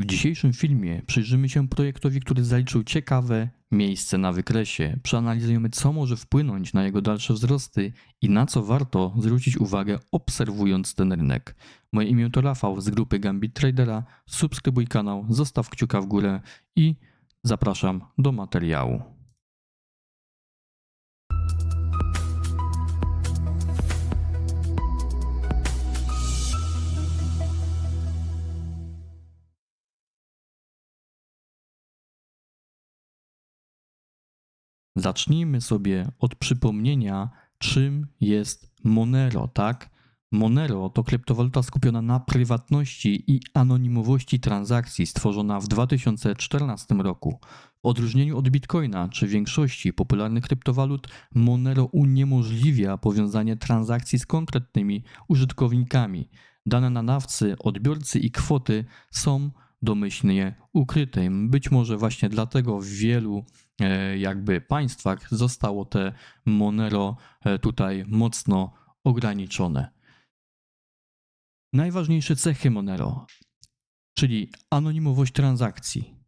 W dzisiejszym filmie przyjrzymy się projektowi, który zaliczył ciekawe miejsce na wykresie. Przeanalizujemy, co może wpłynąć na jego dalsze wzrosty i na co warto zwrócić uwagę, obserwując ten rynek. Moje imię to Rafał z grupy Gambit Tradera. Subskrybuj kanał, zostaw kciuka w górę i zapraszam do materiału. Zacznijmy sobie od przypomnienia, czym jest Monero, tak? Monero to kryptowaluta skupiona na prywatności i anonimowości transakcji, stworzona w 2014 roku. W odróżnieniu od Bitcoina czy większości popularnych kryptowalut, Monero uniemożliwia powiązanie transakcji z konkretnymi użytkownikami. Dane nadawcy, odbiorcy i kwoty są domyślnie ukryte. Być może właśnie dlatego wielu jakby państwach zostało te Monero e, tutaj mocno ograniczone. Najważniejsze cechy Monero, czyli anonimowość transakcji.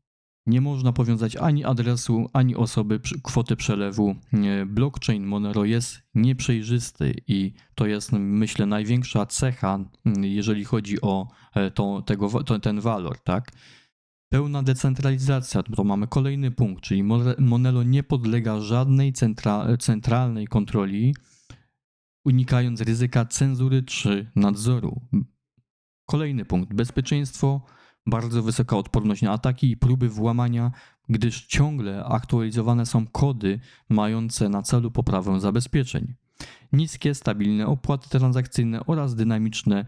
Nie można powiązać ani adresu, ani osoby, kwoty przelewu. E, Blockchain Monero jest nieprzejrzysty i to jest, myślę, największa cecha, jeżeli chodzi o e, tą, tego, to, ten walor, tak? Pełna decentralizacja, to mamy kolejny punkt, czyli Monero nie podlega żadnej centra, centralnej kontroli, unikając ryzyka cenzury czy nadzoru. Kolejny punkt, bezpieczeństwo, bardzo wysoka odporność na ataki i próby włamania, gdyż ciągle aktualizowane są kody mające na celu poprawę zabezpieczeń. Niskie, stabilne opłaty transakcyjne oraz dynamiczne,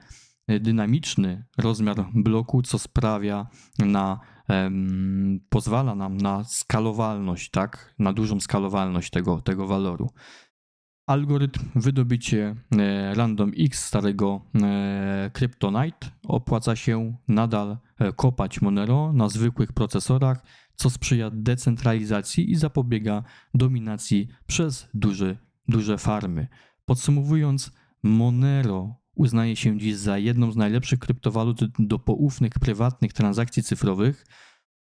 dynamiczny rozmiar bloku, co sprawia na pozwala nam na skalowalność, tak, na dużą skalowalność tego, tego waloru. Algorytm wydobycie e, Random X starego e, Kryptonite opłaca się nadal e, kopać Monero na zwykłych procesorach, co sprzyja decentralizacji i zapobiega dominacji przez duże, duże farmy. Podsumowując, Monero uznaje się dziś za jedną z najlepszych kryptowalut do poufnych prywatnych transakcji cyfrowych,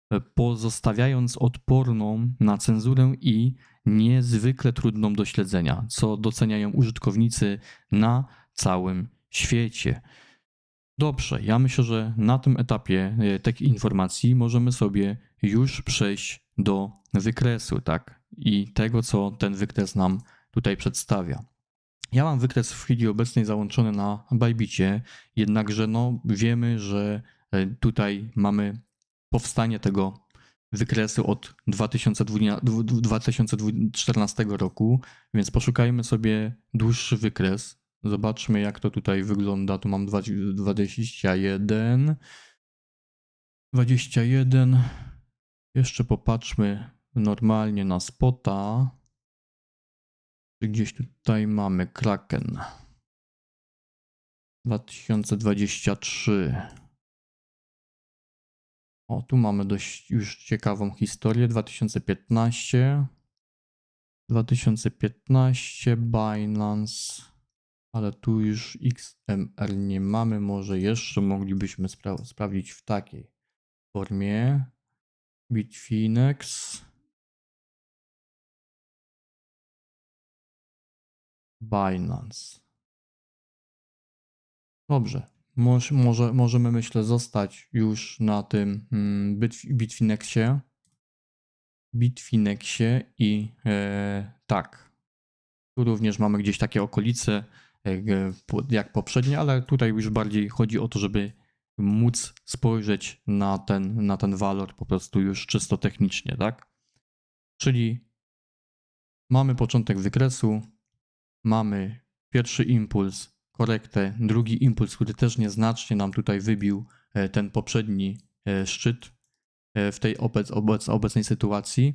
e, pozostawiając odporną na cenzurę i niezwykle trudną do śledzenia, co doceniają użytkownicy na całym świecie. Dobrze, ja myślę, że na tym etapie e, tych informacji możemy sobie już przejść do wykresu, tak? I tego, co ten wykres nam tutaj przedstawia. Ja mam wykres w chwili obecnej załączony na Bybicie, jednakże no, wiemy, że e, tutaj mamy powstanie tego wykresu od 2020 2014 roku, więc poszukajmy sobie dłuższy wykres. Zobaczmy, jak to tutaj wygląda. Tu mam 21. 21. Jeszcze popatrzmy normalnie na spota. Gdzieś tutaj mamy Kraken. 2023. O, tu mamy dość już ciekawą historię. 2015. 2015 Binance. Ale tu już XMR nie mamy. Może jeszcze moglibyśmy spra- sprawdzić w takiej formie. Bitfinex. Binance. Dobrze. Moż, może, możemy, myślę, zostać już na tym mm, Bitf- Bitfinexie. Bitfinexie i e, tak. Tu również mamy gdzieś takie okolice e, jak poprzednie, ale tutaj już bardziej chodzi o to, żeby móc spojrzeć na ten, na ten walor po prostu już czysto technicznie, tak? Czyli mamy początek wykresu, mamy pierwszy impuls, korektę, drugi impuls, który też nieznacznie nam tutaj wybił e, ten poprzedni e, szczyt e, w tej obec, obec, obecnej sytuacji.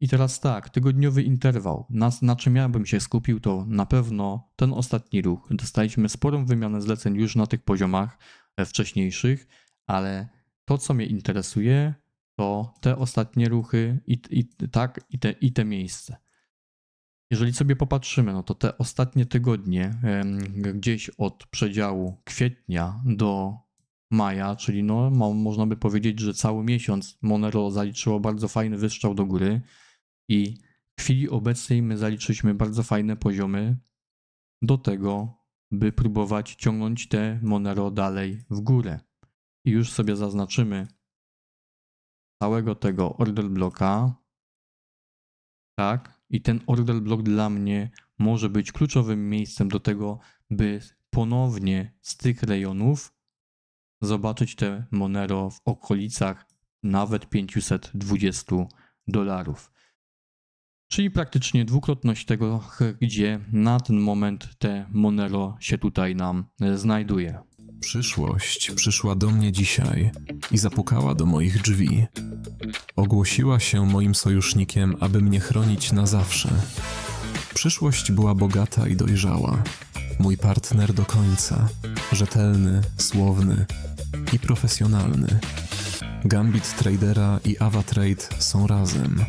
I teraz tak, tygodniowy interwał. Na, na czym ja bym się skupił, to na pewno ten ostatni ruch. Dostaliśmy sporą wymianę zleceń już na tych poziomach wcześniejszych, ale to, co mnie interesuje, to te ostatnie ruchy i, i, tak, i, te, i te miejsce. Jeżeli sobie popatrzymy, no to te ostatnie tygodnie, gdzieś od przedziału kwietnia do maja, czyli no, mo, można by powiedzieć, że cały miesiąc Monero zaliczyło bardzo fajny wystrzał do góry i w chwili obecnej my zaliczyliśmy bardzo fajne poziomy do tego, by próbować ciągnąć te Monero dalej w górę. I już sobie zaznaczymy całego tego order bloka. Tak, i ten order block dla mnie może być kluczowym miejscem do tego, by ponownie z tych rejonów zobaczyć te Monero w okolicach nawet 520 dolarów. Czyli praktycznie dwukrotność tego, gdzie na ten moment te Monero się tutaj nam e, znajduje. Przyszłość przyszła do mnie dzisiaj i zapukała do moich drzwi. Ogłosiła się moim sojusznikiem, aby mnie chronić na zawsze. Przyszłość była bogata i dojrzała. Mój partner do końca. Rzetelny, słowny i profesjonalny. Gambit Tradera i AvaTrade są razem.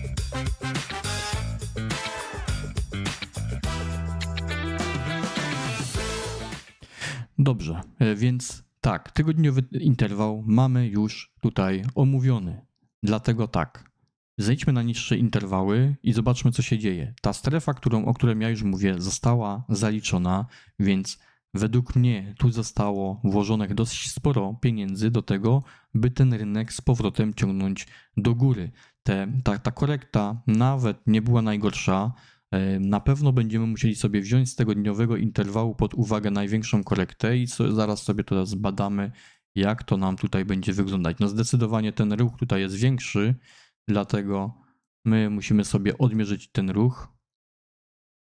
Dobrze, e, więc tak, tygodniowy interwał mamy już tutaj omówiony. Dlatego tak, zejdźmy na niższe interwały i zobaczmy, co się dzieje. Ta strefa, którą, o której ja już mówię, została zaliczona, więc według mnie tu zostało włożonych dosyć sporo pieniędzy do tego, by ten rynek z powrotem ciągnąć do góry. Te, ta, ta korekta nawet nie była najgorsza. E, Na pewno będziemy musieli sobie wziąć z tego dniowego interwału pod uwagę największą korektę i zaraz sobie teraz zbadamy, jak to nam tutaj będzie wyglądać. No zdecydowanie ten ruch tutaj jest większy, dlatego my musimy sobie odmierzyć ten ruch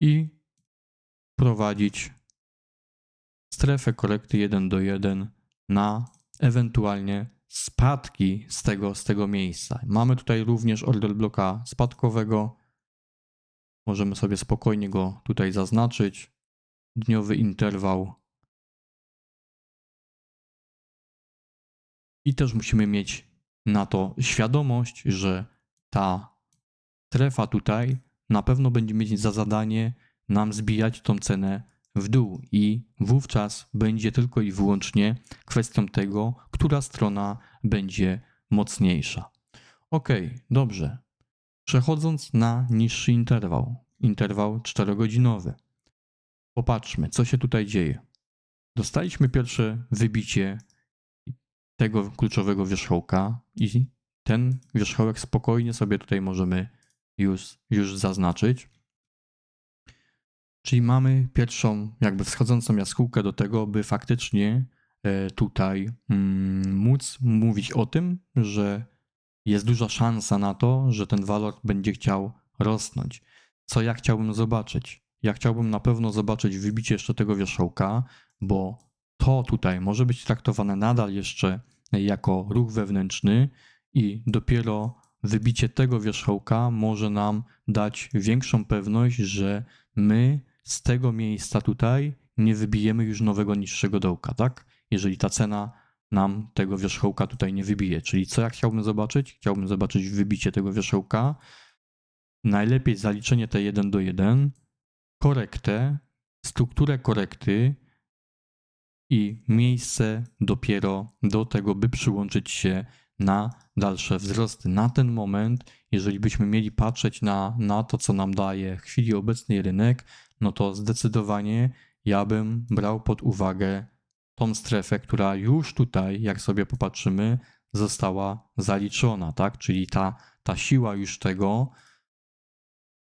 i prowadzić strefę korekty 1 do 1 na ewentualnie spadki z tego, z tego miejsca. Mamy tutaj również order bloka spadkowego, Możemy sobie spokojnie go tutaj zaznaczyć. Dniowy interwał. I też musimy mieć na to świadomość, że ta strefa tutaj na pewno będzie mieć za zadanie nam zbijać tą cenę w dół i wówczas będzie tylko i wyłącznie kwestią tego, która strona będzie mocniejsza. Ok, dobrze. Przechodząc na niższy interwał, interwał 4-godzinowy. Popatrzmy, co się tutaj dzieje. Dostaliśmy pierwsze wybicie tego kluczowego wierzchołka i ten wierzchołek spokojnie sobie tutaj możemy już, już zaznaczyć. Czyli mamy pierwszą, jakby wschodzącą jaskółkę do tego, by faktycznie e, tutaj mm, móc mówić o tym, że jest duża szansa na to, że ten walor będzie chciał rosnąć. Co ja chciałbym zobaczyć? Ja chciałbym na pewno zobaczyć wybicie jeszcze tego wierzchołka, bo to tutaj może być traktowane nadal jeszcze jako ruch wewnętrzny i dopiero wybicie tego wierzchołka może nam dać większą pewność, że my z tego miejsca tutaj nie wybijemy już nowego niższego dołka, tak? Jeżeli ta cena nam tego wierzchołka tutaj nie wybije. Czyli co ja chciałbym zobaczyć? Chciałbym zobaczyć wybicie tego wierzchołka, najlepiej zaliczenie te 1 do 1, korektę, strukturę korekty i miejsce dopiero do tego, by przyłączyć się na dalsze wzrosty. Na ten moment, jeżeli byśmy mieli patrzeć na, na to, co nam daje w chwili obecnej rynek, no to zdecydowanie ja bym brał pod uwagę tą strefę, która już tutaj, jak sobie popatrzymy, została zaliczona, tak? Czyli ta, ta siła już tego,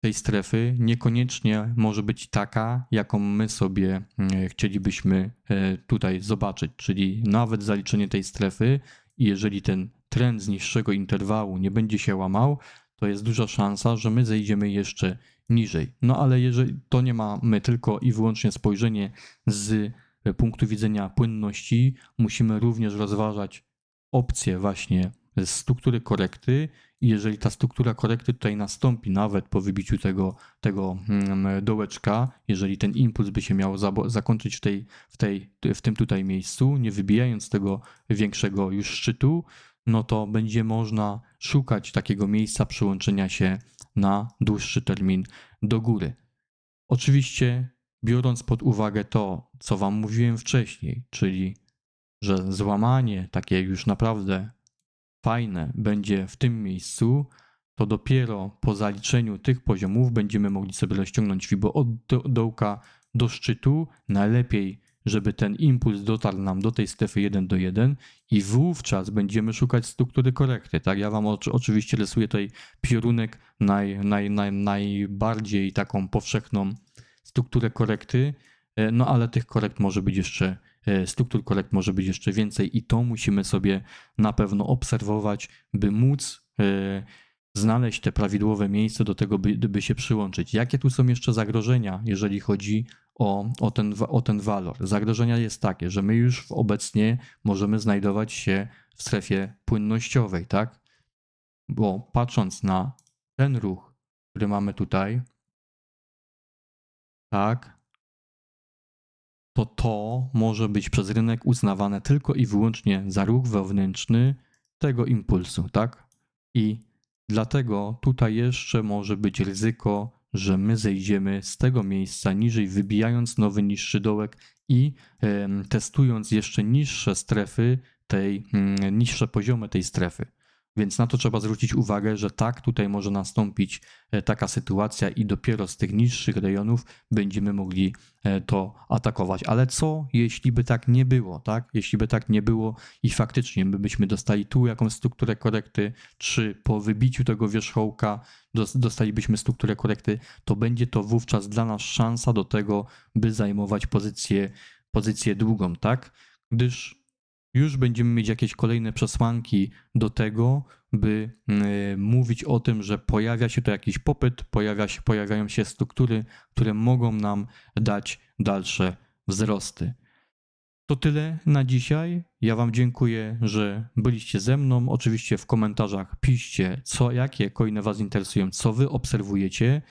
tej strefy niekoniecznie może być taka, jaką my sobie e, chcielibyśmy e, tutaj zobaczyć. Czyli nawet zaliczenie tej strefy, jeżeli ten trend z niższego interwału nie będzie się łamał, to jest duża szansa, że my zejdziemy jeszcze niżej. No ale jeżeli to nie mamy tylko i wyłącznie spojrzenie z punktu widzenia płynności, musimy również rozważać opcje właśnie struktury korekty i jeżeli ta struktura korekty tutaj nastąpi nawet po wybiciu tego, tego mm, dołeczka, jeżeli ten impuls by się miał zakończyć w, tej, w, tej, w tym tutaj miejscu, nie wybijając tego większego już szczytu, no to będzie można szukać takiego miejsca przyłączenia się na dłuższy termin do góry. Oczywiście biorąc pod uwagę to, co Wam mówiłem wcześniej, czyli że złamanie takie już naprawdę fajne będzie w tym miejscu, to dopiero po zaliczeniu tych poziomów będziemy mogli sobie rozciągnąć FIBO od do, dołka do szczytu. Najlepiej, żeby ten impuls dotarł nam do tej strefy 1 do 1 i wówczas będziemy szukać struktury korekty. Tak, ja Wam oczy- oczywiście rysuję tutaj piorunek naj, naj, naj, najbardziej taką powszechną strukturę korekty, e, no ale tych korekt może być jeszcze, e, struktur korekt może być jeszcze więcej i to musimy sobie na pewno obserwować, by móc e, znaleźć te prawidłowe miejsce do tego, by, by się przyłączyć. Jakie tu są jeszcze zagrożenia, jeżeli chodzi o, o, ten, o ten walor? Zagrożenia jest takie, że my już obecnie możemy znajdować się w strefie płynnościowej, tak? Bo patrząc na ten ruch, który mamy tutaj, tak, to to może być przez rynek uznawane tylko i wyłącznie za ruch wewnętrzny tego impulsu, tak? I dlatego tutaj jeszcze może być ryzyko, że my zejdziemy z tego miejsca niżej, wybijając nowy niższy dołek i testując jeszcze niższe strefy tej, mm, niższe poziomy tej strefy. Więc na to trzeba zwrócić uwagę, że tak, tutaj może nastąpić e, taka sytuacja i dopiero z tych niższych rejonów będziemy mogli e, to atakować. Ale co, jeśli by tak nie było, tak? Jeśli by tak nie było i faktycznie my byśmy dostali tu jakąś strukturę korekty, czy po wybiciu tego wierzchołka dos- dostalibyśmy strukturę korekty, to będzie to wówczas dla nas szansa do tego, by zajmować pozycję, pozycję długą, tak? Gdyż już będziemy mieć jakieś kolejne przesłanki do tego, by y, mówić o tym, że pojawia się tu jakiś popyt, pojawia się, pojawiają się struktury, które mogą nam dać dalsze wzrosty. To tyle na dzisiaj. Ja Wam dziękuję, że byliście ze mną. Oczywiście w komentarzach piszcie, co, jakie coiny Was interesują, co Wy obserwujecie e,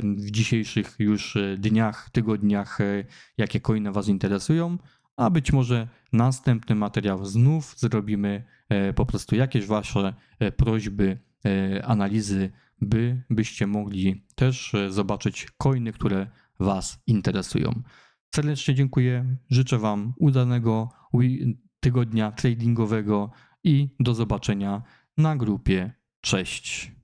w dzisiejszych już e, dniach, tygodniach, e, jakie coiny Was interesują. A być może następny materiał znów zrobimy e, po prostu jakieś Wasze e, prośby, e, analizy, by byście mogli też zobaczyć coiny, które Was interesują. Serdecznie dziękuję. Życzę Wam udanego tygodnia tradingowego i do zobaczenia na grupie. Cześć.